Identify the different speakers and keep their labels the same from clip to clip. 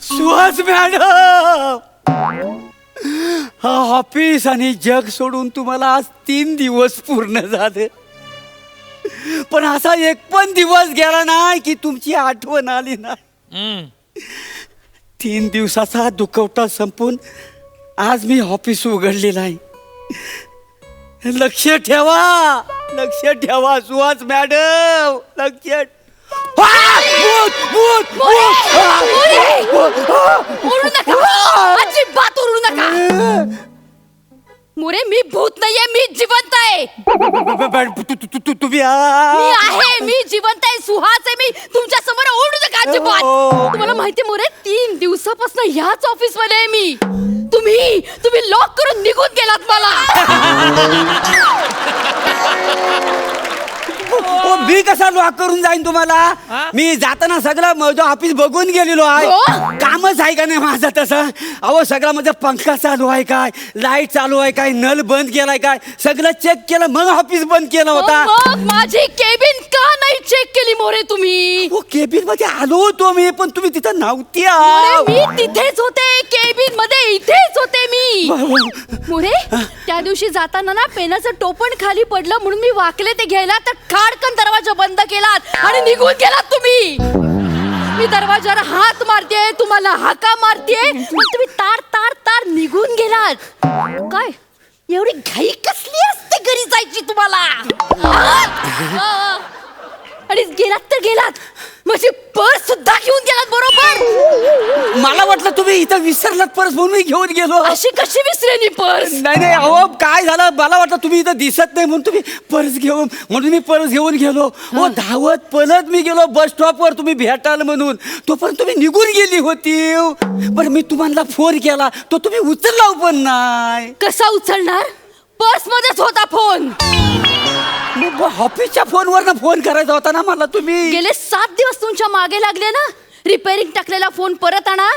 Speaker 1: Suhas madam हा office आणि जग सोडून तुम्हाला आज तीन दिवस पूर्ण झाले. पण असा एक पण दिवस गेला नाही की तुमची आठवण आली नाही.
Speaker 2: हम्म.
Speaker 1: तीन दिवसाचा दुखवटा संपून आज मी ऑफिस उघडलेलं आहे लक्ष ठेवा! लक्ष ठेवा सुहास मॅडम. लक्ष आ! भूत, भूत, भूत! आ!
Speaker 3: ओरडू नका. अजिबात ओरडू नका. मोरे मी भूत नाहीये मी जिवंत आहे.
Speaker 1: तुम्ही
Speaker 3: मी! आहे मी जिवंत आहे सुहास आहे मी तुमच्यासमोर ओरडू नका अजिबात. तुम्हाला माहिती मोरे तीन दिवसापासून ह्याच ऑफिसमध्ये आहे मी. तुम्ही तुम्ही लॉक करून निघून गेलात मला.
Speaker 1: ओ, मी कसा लॉक करून जाईन तुम्हाला? मी जाताना सगळं माझं ऑफिस बघून गेलेलो आहे.
Speaker 3: हो?
Speaker 1: कामच आहे का नाही माझं तसं? अहो सगळं माझं पंखा चालू आहे काय? लाइट चालू आहे काय? नल बंद केलाय काय? सगळं चेक केलं मग ऑफिस बंद केलं होता.
Speaker 3: मग माझी केबिन का नाही चेक केली मोरे तुम्ही?
Speaker 1: हो केबिनमध्ये आलो होतो मी पण तुम्ही तिथं नव्हती.
Speaker 3: मी तिथेच होते. केबिनमध्ये इथेच होते मी. मोरे त्या दिवशी जाताना ना पेनाचं टोपण खाली पडलं म्हणून मी वाकले ते घ्यायला. तर खाडकन दरवाजा बंद केलात आणि निघून गेलात तुम्ही. मी दरवाजाला हात मारते तुम्हाला हाका मारते पण तुम्ही तार तार तार निघून गेलात. काय? एवढी घाई कसली असते घरी जायची तुम्हाला? हा? आणि गेलात तर गेलात. म्हणजे माझी पर्स सुद्धा घेऊन
Speaker 1: तुम्ही इथं विसरलात परत म्हणून मी घेऊन गेलो.
Speaker 3: अशी कशी विसरेनी पर्स
Speaker 1: नाही नाही अहो काय झालं? मला वाटलं तुम्ही इथं दिसत नाही म्हणून तुम्ही पर्स घेऊन म्हणून मी पर्स घेऊन गेलो. हो. धावत पळत मी गेलो बस स्टॉपवर. तुम्ही भेटाल म्हणून. तोपर्यंत तुम्ही निघून गेली होती. पण मी तुम्हाला फोन केला. तो तुम्ही उचलला पण नाही.
Speaker 3: कसा उचलणार? पर्स मध्येच होता फोन.
Speaker 1: मग ऑफिसच्या फोनवर फोन करायचा होता ना मला तुम्ही.
Speaker 3: गेले सात दिवस तुमच्या मागे लागले ना? रिपेअरिंग टाकलेला फोन परत आणा.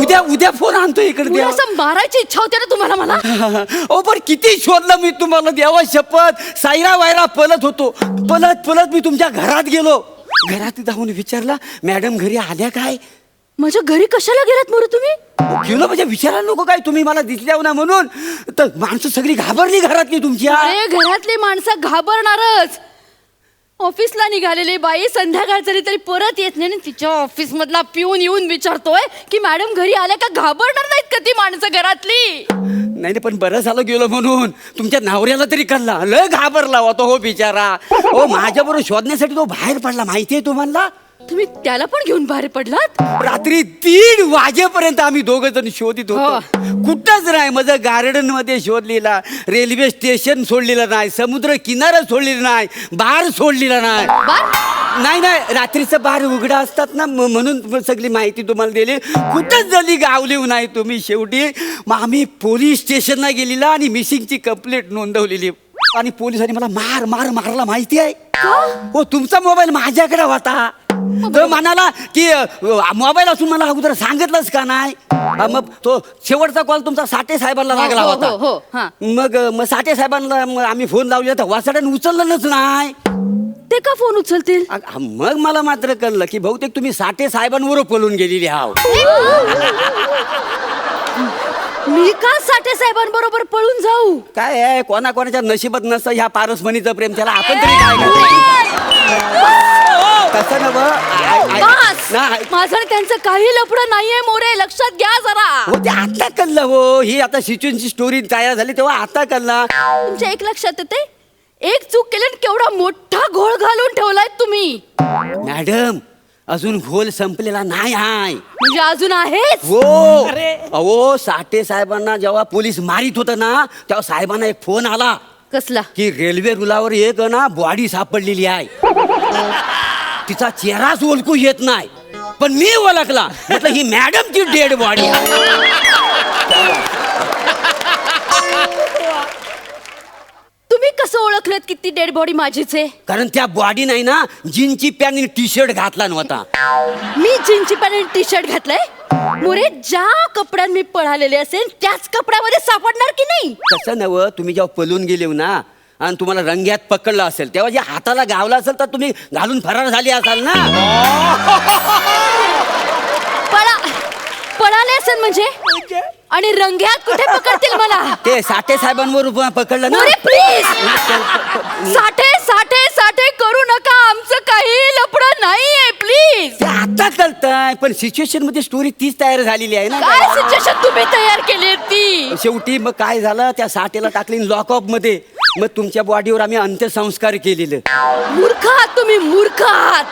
Speaker 1: उद्या उद्या फोन आणतो इकडे द्या
Speaker 3: असं मारायची इच्छा होते ना तुम्हाला मला?
Speaker 1: ओ पण किती शोधलं मी तुम्हाला देवा शपथ. सायरा वायरा पलत होतो. पलत पलत मी तुमच्या घरात गेलो. घरात जाऊन विचारला मॅडम घरी आल्या काय?
Speaker 3: माझ्या घरी कशाला गेलात मोरे तुम्ही?
Speaker 1: गेलो म्हणजे विचारायला नको काय? तुम्ही मला दिसल्या ना म्हणून. तर माणसं सगळी घाबरली घरातली तुमच्या
Speaker 3: अरे घरातली माणसं घाबरणारच. ऑफिसला निघालेली बाई संध्याकाळ तरी तरी परत येत नाही आणि तिच्या ऑफिस मधला पिऊन येऊन विचारतोय की मॅडम घरी आल्या का? घाबरणार नाहीत का ती माणसं घरातली?
Speaker 1: नाही नाही, पण बरं झालं गेलो म्हणून. तुमच्या नवऱ्याला तरी कळला. लय घाबरला होता हो बिचारा. हो माझ्याबरोबर शोधण्यासाठी तो बाहेर पडला. माहितीये तुम्हाला?
Speaker 3: तुम्ही त्याला पण घेऊन बाहेर पडलात?
Speaker 1: रात्री दीड वाजेपर्यंत आम्ही दोघ जण शोधित होतो. कुठंच नाही माझं गार्डनमध्ये शोधलेला रेल्वे स्टेशन सोडलेलं नाही समुद्र किनारा सोडलेला नाही बार सोडलेला नाही. नाही नाही रात्रीचं बार उघडा असतात ना म- म्हणून सगळी माहिती तुम्हाला दिली. कुठंच जली गावली नाही तुम्ही शेवटी मग आम्ही पोलीस स्टेशनला गेलेला आणि मिसिंगची कंप्लेंट नोंदवलेली. आणि पोलिसांनी मला मार मार मारला माहिती आहे. हो तुमचा मोबाईल माझ्याकडे होता. तो म्हणाला की मोबाईल असून मला अगोदर सांगितलंच का नाही हा, मग तो शेवटचा कॉल तुमचा साठे साहेबांना
Speaker 3: हो,
Speaker 1: लागला
Speaker 3: हो, हो, हो,
Speaker 1: होता
Speaker 3: हा.
Speaker 1: मग मग साठे साहेबांना मग आम्ही फोन लावले तर वासाड्याने उचललंच नाही
Speaker 3: ते का फोन उचलतील
Speaker 1: अग, हा, मग मला मात्र कळलं की बहुतेक तुम्ही साठे साहेबांवर पळून गेलेली आहो
Speaker 3: मी का साठे साहेबांबरोबर पळून जाऊ
Speaker 1: काय आहे कोणा कोणाच्या नशिबात नसतं ह्या पारसमणीचं प्रेम त्याला आपण तरी काय? तसं नव
Speaker 3: बस! माझं आणि त्यांचं काही लफडं नाहीये मोरे. लक्षात घ्या जरा.
Speaker 1: हो ते आता कळलं हो. ही आता सिच्युएशनची स्टोरी तयार झाली तेव्हा आता कळलं
Speaker 3: तुमच्या एक लक्षात येते एक चूक केली आणि केवढा मोठा घोळ घालून ठेवलाय तुम्ही.
Speaker 1: मॅडम अजून घोल संपलेला नाही आहे.
Speaker 3: म्हणजे अजून आहेच?
Speaker 1: हो. अहो साठे साहेबांना जेव्हा पोलीस मारित होत ना तेव्हा साहेबांना एक फोन आला.
Speaker 3: कसला?
Speaker 1: की रेल्वे रुलावर एक ना बॉडी सापडलेली आहे. तिचा चेहराच ओळखू येत नाही. पण मी ओळखला. म्हटलं ही मॅडमची डेड बॉडी
Speaker 3: तुम्ही कसं ओळखलत की ती डेड बॉडी माझीच? आहे
Speaker 1: कारण त्या बॉडी नाही ना जीनची पॅन्ट टी शर्ट घातला नव्हता.
Speaker 3: मी जीनची पॅन्ट टी शर्ट घातलंय? मोरे ज्या कपड्यात मी पळालेले असेल त्याच कपड्यामध्ये सापडणार की नाही?
Speaker 1: तसं नव तुम्ही जेव्हा पळून गेले हो ना आणि तुम्हाला रंग्यात पकडलं असेल. तेव्हा जे हाताला गावला असेल तर तुम्ही घालून फरार झाली असाल ना?
Speaker 3: पळा पळाले असेल म्हणजे? आणि रंग्यात कुठे पकडतील मला?
Speaker 1: ते साठे साहेबांवर पकडलं ना?
Speaker 3: प्लीज साठे साठे साठे करू नका. आमचं काही लपडं नाहीये प्लीज
Speaker 1: ते आता कळतंय पण सिच्युएशनमध्ये स्टोरी तीच तयार झालेली आहे ना?
Speaker 3: काय सिच्युएशन तुम्ही तयार केली ती?
Speaker 1: शेवटी मग काय झालं? त्या साठेला टाकली लॉकअपमध्ये. मग तुमच्या बॉडीवर आम्ही अंत्यसंस्कार केलेलं.
Speaker 3: मूर्ख आहात तुम्ही मूर्ख आहात.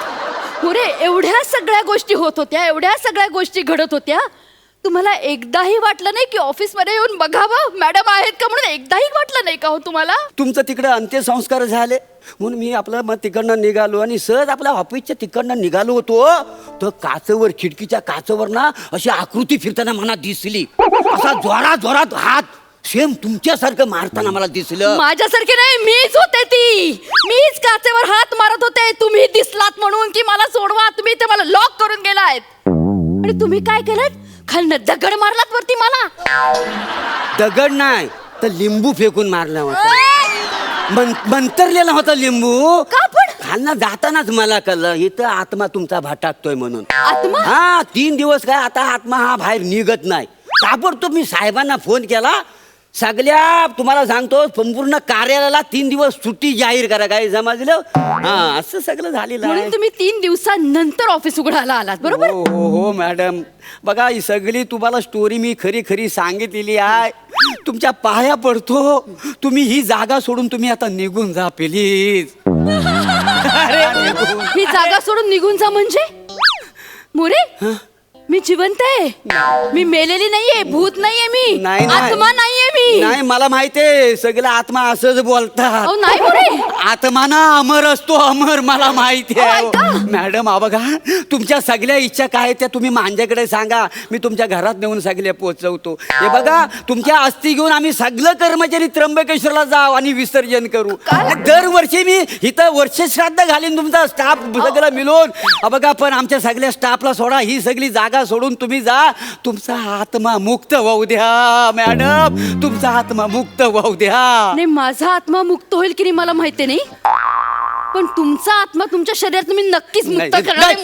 Speaker 3: मोरे एवढ्या सगळ्या गोष्टी होत होत्या एवढ्या सगळ्या गोष्टी घडत होत्या. तुम्हाला एकदाही वाटलं नाही की ऑफिसमध्ये येऊन बघावं? मॅडम आहेत का म्हणून एकदाही वाटलं नाही का हो तुम्हाला?
Speaker 1: तुमचं तिकडं अंत्यसंस्कार झाले. म्हणून मी आपलं मग तिकडनं निघालो आणि सहज आपल्या ऑफिसच्या तिकडनं निघालो होतो. तर काचवर खिडकीच्या काचवर ना अशी आकृती फिरताना मला दिसली. असा जोरात जोरात हात सेम तुमच्यासारखं मारताना मला दिसलं.
Speaker 3: माझ्यासारखे नाही मीच होते ती. मीच काचेवर हात मारत होते. तुम्ही दिसलात म्हणून की मला सोडवा. तुम्ही ते मला लॉक करून गेलायत. आणि तुम्ही काय केलं खालनं दगड मारलात वरती मला.
Speaker 1: दगड नाही तर लिंबू फेकून मारला होता. मंतरलेला होता लिंबू.
Speaker 3: का पण?
Speaker 1: खालना जातानाच मला कळलं इथं आत्मा तुमचा भटाकतोय म्हणून.
Speaker 3: आत्मा?
Speaker 1: हा तीन दिवस काय आता आत्मा हा बाहेर निघत नाही. ताबडतोब मी साहेबांना फोन केला. सगळ्या तुम्हाला सांगतो संपूर्ण कार्यालयाला तीन दिवस सुट्टी जाहीर करा काय समजलं हा असं सगळं झालेलं आहे.
Speaker 3: तुम्ही तीन दिवसानंतर ऑफिस उघडायला आलात बरोबर?
Speaker 1: हो हो हो मॅडम बघा ही सगळी तुम्हाला स्टोरी मी खरी खरी सांगितलेली आहे. तुमच्या पाया पडतो. तुम्ही ही जागा सोडून तुम्ही आता निघून जा प्लीज अरे.
Speaker 3: ही जागा सोडून निघून जा म्हणजे? मोरे? मी जिवंत आहे. मी मेलेली नाहीये भूत नाहीये मी.
Speaker 1: नाही नाही.
Speaker 3: आत्मा नाहीये मी.
Speaker 1: नाही मला माहितीये सगळं आत्मा असंच बोलतात.
Speaker 3: अहो नाही
Speaker 1: आत्मा ना अमर असतो अमर मला माहिती
Speaker 3: अहो,
Speaker 1: आहे. मॅडम हा बघा तुमच्या सगळ्या इच्छा काय आहेत त्या तुम्ही माझ्याकडे सांगा. मी तुमच्या घरात नेऊन सगळे पोहोचवतो हे बघा तुमच्या अस्थी घेऊन आम्ही सगळं कर्मचारी त्र्यंबकेश्वरला जाऊ आणि विसर्जन करू? दरवर्षी मी इथं वर्ष श्राद्ध घालीन तुमचा स्टाफ सगळं मिळून. हा बघा पण आमच्या सगळ्या स्टाफला सोडा ही सगळी जागा सोडून तुम्ही जा तुमचा आत्मा मुक्त वाहू द्या मॅडम तुमचा आत्मा मुक्त वाहू द्या
Speaker 3: नाही माझा आत्मा मुक्त होईल की नाही मला माहिती नाही पण तुमचा आत्मा तुमच्या शरीरात मी नक्कीच मुक्त करणार